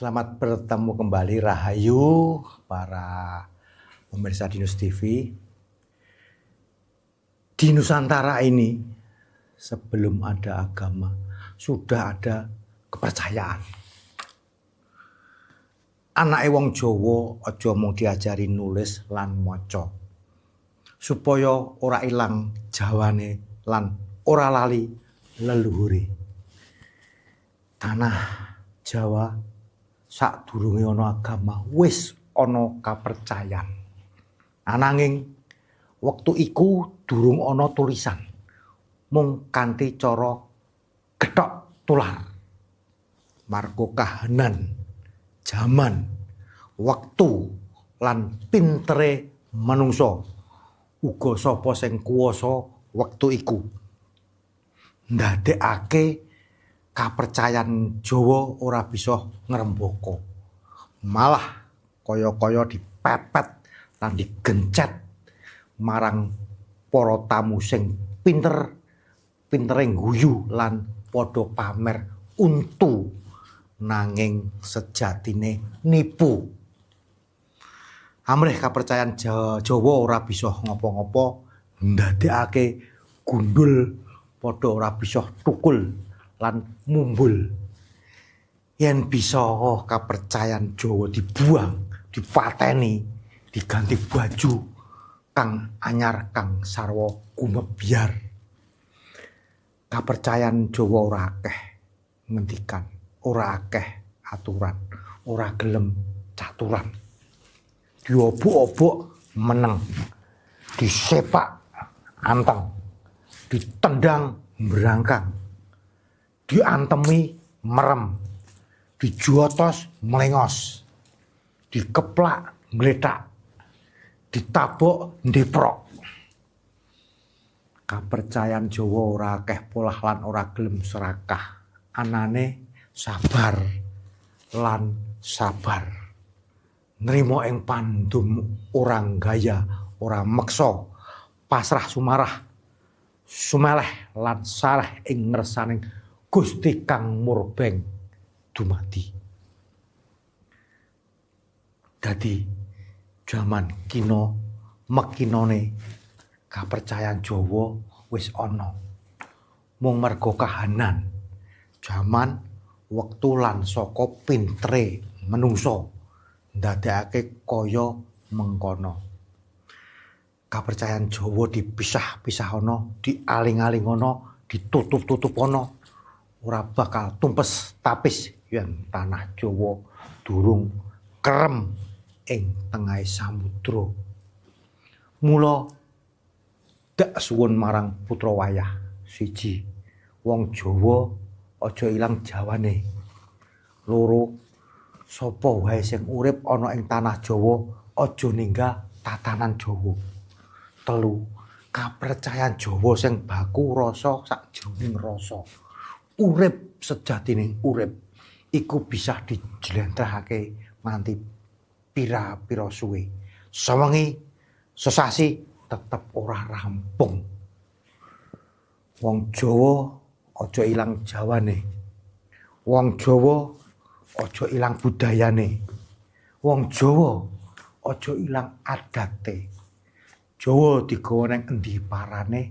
Selamat bertemu kembali Rahayu para pemirsa Dinus TV. Di Nusantara ini sebelum ada agama sudah ada kepercayaan. Anak wong Jawa aja mung diajari nulis lan maca. Supaya ora ilang jawane lan ora lali leluhure. Tanah Jawa sadurunge ana agama wis ana kapercayan. Ananging wektu iku durung ana tulisan. Mung kanthi cara gethok tular. Margo kahanan jaman wektu lan pintere manungsa uga sapa sing kuwasa wektu iku ndadekake kapercayan Jawa ora bisa ngrembaka. Malah kaya-kaya dipepet lan digencet marang para tamu sing pinter pintere guyu lan padha pamer untu nanging sejatine nipu. Amrih kapercayan Jawa ora bisa ngopo-ngopo ndadekake gundul padha ora bisa tukul lan mumbul. Yen bisa oh, kapercayan Jawa dibuang, dipateni, diganti baju kang anyar kang sarwa gumebyar. Kapercayan Jawa ora akeh ngendikan, ora akeh aturan, ora gelem caturan. Diobok-obok meneng, disepak anteng, ditendang berangkang, diantemi merem, dijotos melengos, dikeplak ngletak, ditabok ndeprok. Kapercayan Jawa ora akeh polah lan ora gelem serakah. Anane sabar lan sabar. Nrimo ing pandum orang gaya, ora meksa, pasrah sumarah, sumeleh lan saleh ing ngersaning Gusti kang murbeng dumadi. Dadi jaman kino mekinone kapercayan Jawa wis ana. Mung mergo kahanan jaman wektu lan saka pintere menungso ndadekake kaya mengkono. Kapercayan Jawa dipisah-pisah ana, dialing-aling ana, ditutup-tutup ana. Ora bakal tumpes tapis yen tanah Jawa durung kerem ing tengahé samudra. Mula dak suwun marang putra wayah siji. Wong Jawa aja ilang jawane. Loro sapa wae sing urip ana ing tanah Jawa aja ninggal tatanan Jawa. Telu kapercayan Jawa sing baku rasa sakjroning rasa. Urip sejatine urip iku bisa dijlentrehake nganti pira-pira suwe. Sewengi sesasi tetep ora rampung. Wong Jawa aja ilang jawane. Wong Jawa aja ilang budayane. Wong Jawa aja ilang adate. Jawa digawa nang endi parane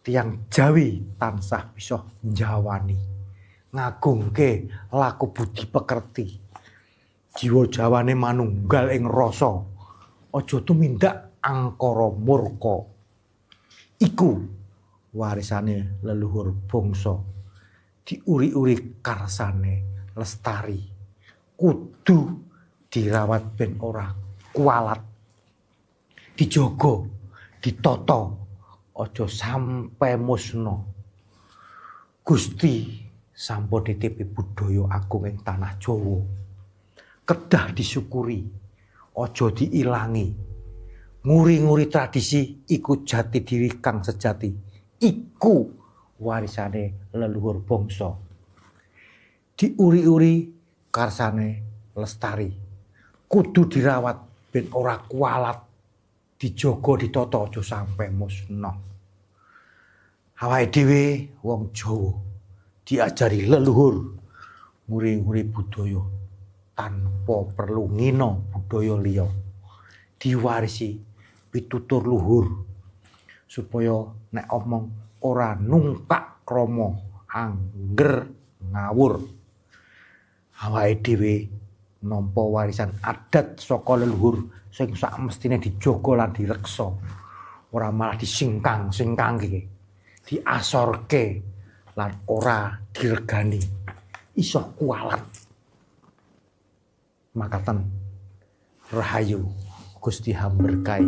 tiang Jawi tansah bisa njawani. Ngagungke laku budi pekerti. Jiwa Jawane manunggal ing rasa. Aja tumindak angkara murka. Iku warisane leluhur bangsa. Diuri-uri karsane lestari. Kudu dirawat ben ora kualat. Dijogo, ditata, aja sampe musna. Gusti sampun nitipi budaya agung ing tanah Jawa. Kedah disyukuri, aja diilangi. Nguri-nguri tradisi iku jati diri kang sejati. Iku warisane leluhur bangsa. Diuri-uri karsane lestari. Kudu dirawat ben ora kualat. Dijogo ditata aja sampe musna. Awake dhewe wong Jawa diajari leluhur nguri-nguri budaya tanpa perlu ngino budaya liya diwarisi pitutur luhur supaya nek omong ora nungkak krama angger ngawur awake dhewe nampa warisan adat saka leluhur sing sak mestine dijaga lan direksa. Ora malah disingkang-singkangke diasorke lan ora diregani. Iso kualat. Makaten. Rahayu Gusti hamberkai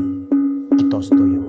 kita sedaya